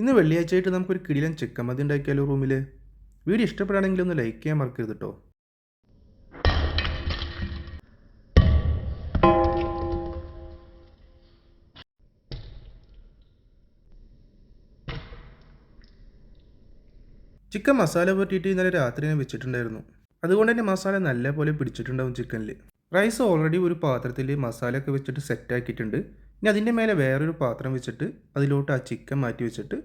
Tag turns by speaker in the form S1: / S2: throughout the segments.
S1: ഇന്ന് വെള്ളിയാഴ്ചയായിട്ട് നമുക്കൊരു കിടിലൻ ചിക്കൻ മതി ഉണ്ടാക്കിയാലോ റൂമിൽ വീഡിയോ ഇഷ്ടപ്പെടുകയാണെങ്കിൽ ഒന്ന് ലൈക്ക് ചെയ്യാൻ മറക്കരുത് കേട്ടോ ചിക്കൻ മസാല പറ്റിയിട്ട് ഇന്നലെ രാത്രി ഞാൻ വെച്ചിട്ടുണ്ടായിരുന്നു. അതുകൊണ്ട് തന്നെ മസാല നല്ലപോലെ പിടിച്ചിട്ടുണ്ടാവും ചിക്കനിൽ റൈസ് ഓൾറെഡി ഒരു പാത്രത്തിൽ മസാലയൊക്കെ വെച്ചിട്ട് സെറ്റ് ആക്കിയിട്ടുണ്ട്. ഇനി അതിന്റെ മേലെ വേറൊരു പാത്രം വെച്ചിട്ട് അതിലോട്ട് ആ ചിക്കൻ മാറ്റി വെച്ചിട്ട്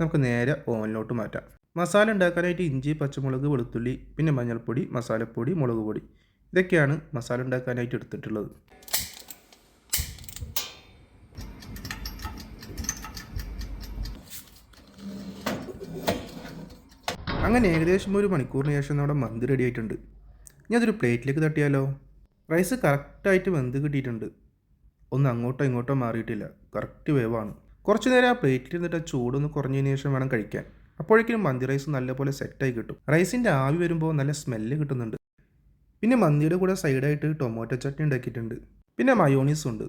S1: നമുക്ക് നേരെ ഓവനിലോട്ട് മാറ്റാം. മസാല ഉണ്ടാക്കാനായിട്ട് ഇഞ്ചി പച്ചമുളക് വെളുത്തുള്ളി പിന്നെ മഞ്ഞൾപ്പൊടി മസാലപ്പൊടി മുളക് പൊടി ഇതൊക്കെയാണ് മസാല ഉണ്ടാക്കാനായിട്ട് എടുത്തിട്ടുള്ളത്. അങ്ങനെ ഏകദേശം ഒരു മണിക്കൂറിന് ശേഷം നമ്മുടെ മന്തി റെഡി ആയിട്ടുണ്ട്. ഇനി അതൊരു പ്ലേറ്റിലേക്ക് തട്ടിയാലോ? റൈസ് കറക്റ്റായിട്ട് വെന്ത് കിട്ടിയിട്ടുണ്ട്. ഒന്ന് അങ്ങോട്ടോ ഇങ്ങോട്ടോ മാറിയിട്ടില്ല. കറക്റ്റ് വേവാണ്. കുറച്ച് നേരം ആ പ്ലേറ്റിൽ ഇരുന്നിട്ട് ചൂടൊന്ന് കുറഞ്ഞതിന് ശേഷം വേണം കഴിക്കാൻ. അപ്പോഴേക്കും മന്തി റൈസ് നല്ലപോലെ സെറ്റായി കിട്ടും. റൈസിന്റെ ആവി വരുമ്പോൾ നല്ല സ്മെല്ല് കിട്ടുന്നുണ്ട്. പിന്നെ മന്തിയുടെ കൂടെ സൈഡായിട്ട് ടൊമാറ്റോ ചട്നി ഉണ്ടാക്കിയിട്ടുണ്ട്. പിന്നെ മയോണീസും ഉണ്ട്.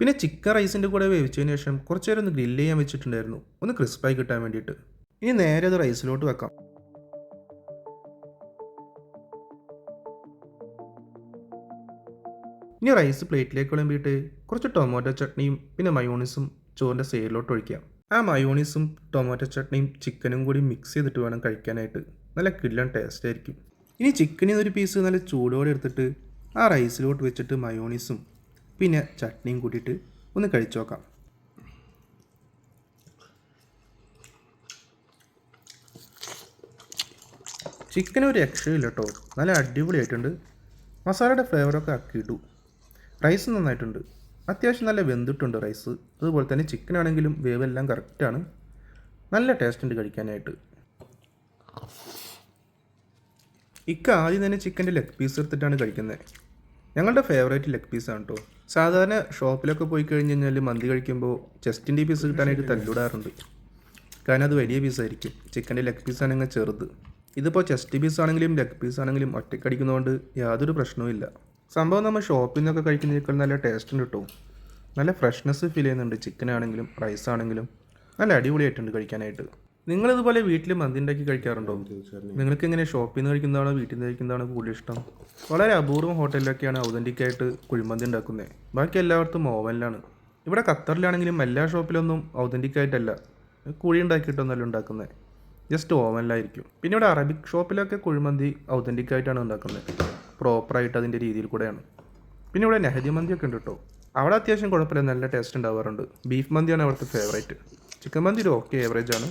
S1: പിന്നെ ചിക്കൻ റൈസിന്റെ കൂടെ വേവിച്ചതിന് ശേഷം കുറച്ച് നേരം ഒന്ന് ഗ്രില്ല് ചെയ്യാൻ വെച്ചിട്ടുണ്ടായിരുന്നു. ഒന്ന് ക്രിസ്പായി കിട്ടാൻ വേണ്ടിയിട്ട്. ഇനി നേരെ അത് റൈസിലോട്ട് വെക്കാം. ഇനി റൈസ് പ്ലേറ്റിലേക്ക് വിളമ്പിയിട്ട് കുറച്ച് ടൊമാറ്റോ ചട്നിയും പിന്നെ മയോണീസും ചോറിന്റെ സൈഡിലോട്ട് ഒഴിക്കാം ആ മയോണീസും ടൊമാറ്റോ ചട്നിയും ചിക്കനും കൂടി മിക്സ് ചെയ്തിട്ട് വേണം കഴിക്കാനായിട്ട്. നല്ല കില്ലൻ ടേസ്റ്റ് ആയിരിക്കും. ഇനി ചിക്കനിൽ ഒരു പീസ് നല്ല ചൂടോടെ എടുത്തിട്ട് ആ റൈസിലോട്ട് വെച്ചിട്ട് മയോണീസും പിന്നെ ചട്നിയും കൂട്ടിയിട്ട് ഒന്ന് കഴിച്ചു നോക്കാം. ചിക്കൻ ഒരു രക്ഷയില്ല കേട്ടോ നല്ല അടിപൊളിയായിട്ടുണ്ട്. മസാലയുടെ ഫ്ലേവറൊക്കെ ആക്കിയിട്ടു. റൈസ് നന്നായിട്ടുണ്ട്. അത്യാവശ്യം നല്ല വെന്തിട്ടുണ്ട് റൈസ് അതുപോലെ തന്നെ ചിക്കൻ ആണെങ്കിലും വേവെല്ലാം കറക്റ്റാണ് നല്ല ടേസ്റ്റ് ഉണ്ട് കഴിക്കാനായിട്ട്. ഇക്ക ആദ്യം തന്നെ ചിക്കന്റെ ലെഗ് പീസ് എടുത്തിട്ടാണ് കഴിക്കുന്നത്. ഞങ്ങളുടെ ഫേവറേറ്റ് ലെഗ് പീസ് ആണ് കേട്ടോ സാധാരണ ഷോപ്പിലൊക്കെ പോയി കഴിഞ്ഞ് കഴിഞ്ഞാൽ മന്തി കഴിക്കുമ്പോൾ ചെസ്റ്റിന്റെ പീസ് കിട്ടാനായിട്ട് തല്ലിടാറുണ്ട് കാരണം അത് വലിയ പീസായിരിക്കും ചിക്കന്റെ ലെഗ് പീസ് ആണെങ്കിൽ ചെറുത്. ഇതിപ്പോൾ ചെസ്റ്റ് പീസ് ആണെങ്കിലും ലെഗ് പീസ് ആണെങ്കിലും ഒറ്റക്കടിക്കുന്നതുകൊണ്ട് യാതൊരു പ്രശ്നവും സംഭവം നമ്മൾ ഷോപ്പിൽ നിന്നൊക്കെ കഴിക്കുന്നതിനേക്കാൾ നല്ല ടേസ്റ്റ് ഉണ്ട് കിട്ടും നല്ല ഫ്രഷ്നെസ് ഫീൽ ചെയ്യുന്നുണ്ട്. ചിക്കൻ ആണെങ്കിലും റൈസ് ആണെങ്കിലും. നല്ല അടിപൊളിയായിട്ടുണ്ട് കഴിക്കാനായിട്ട്. നിങ്ങളിതുപോലെ വീട്ടിൽ മന്തി ഉണ്ടാക്കി കഴിക്കാറുണ്ടോ? നിങ്ങൾക്ക് എങ്ങനെ ഷോപ്പിൽ നിന്ന് കഴിക്കുന്നതാണോ വീട്ടിൽ നിന്ന് കഴിക്കുന്നതാണോ കൂടുതൽ ഇഷ്ടം? വളരെ അപൂർവം ഹോട്ടലിലൊക്കെയാണ് ഔതന്റിക് ആയിട്ട് കുഴിമന്തി ഉണ്ടാക്കുന്നത് ബാക്കി എല്ലായിടത്തും ഓവനിലാണ് ഇവിടെ ഖത്തറിലാണെങ്കിലും എല്ലാ ഷോപ്പിലൊന്നും ഔതന്റിക് ആയിട്ടല്ല. കുഴി ഉണ്ടാക്കിയിട്ടൊന്നല്ല ഉണ്ടാക്കുന്നത് ജസ്റ്റ് ഓവനിലായിരിക്കും പിന്നെ ഇവിടെ അറബിക് ഷോപ്പിലൊക്കെ കുഴിമന്തി ഔതന്റിക് ആയിട്ടാണ് ഉണ്ടാക്കുന്നത് പ്രോപ്പറായിട്ട് അതിന്റെ രീതിയിൽ കൂടെയാണ്. പിന്നെ ഇവിടെ നെഹദി മന്തിയൊക്കെ ഉണ്ട് കേട്ടോ. അവിടെ അത്യാവശ്യം കുഴപ്പമില്ല. നല്ല ടേസ്റ്റ് ഉണ്ടാവാറുണ്ട്. ബീഫ് മന്തിയാണ് അവിടുത്തെ ഫേവറേറ്റ് ചിക്കൻ മന്തി ഒരു ഓക്കെ ഏവറേജ് ആണ്.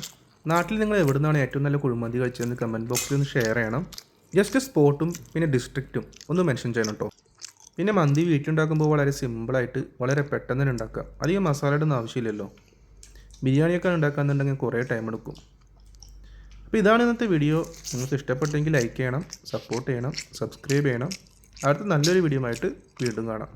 S1: നാട്ടിൽ നിങ്ങൾ എവിടെ നിന്നാണ് ഏറ്റവും നല്ല കുഴിമന്തി കഴിച്ചതെന്ന് കമന്റ് ബോക്സിൽ ഒന്ന് ഷെയർ ചെയ്യണം. ജസ്റ്റ് സ്പോട്ടും പിന്നെ ഡിസ്ട്രിക്റ്റും ഒന്ന് മെൻഷൻ ചെയ്യണം കേട്ടോ. പിന്നെ മന്തി വീട്ടിലുണ്ടാക്കുമ്പോൾ വളരെ സിമ്പിളായിട്ട് വളരെ പെട്ടെന്ന് തന്നെ ഉണ്ടാക്കാം അധികം മസാല ഇടുന്ന ആവശ്യമില്ലല്ലോ. ബിരിയാണിയൊക്കെ ഉണ്ടാക്കാന്നുണ്ടെങ്കിൽ കുറേ ടൈം എടുക്കും. അപ്പോൾ ഇതാണ് ഇന്നത്തെ വീഡിയോ നിങ്ങൾക്ക് ഇഷ്ടപ്പെട്ടെങ്കിൽ ലൈക്ക് ചെയ്യണം സപ്പോർട്ട് ചെയ്യണം സബ്സ്ക്രൈബ് ചെയ്യണം. അടുത്ത നല്ലൊരു വീഡിയോ ആയിട്ട് വീണ്ടും കാണാം.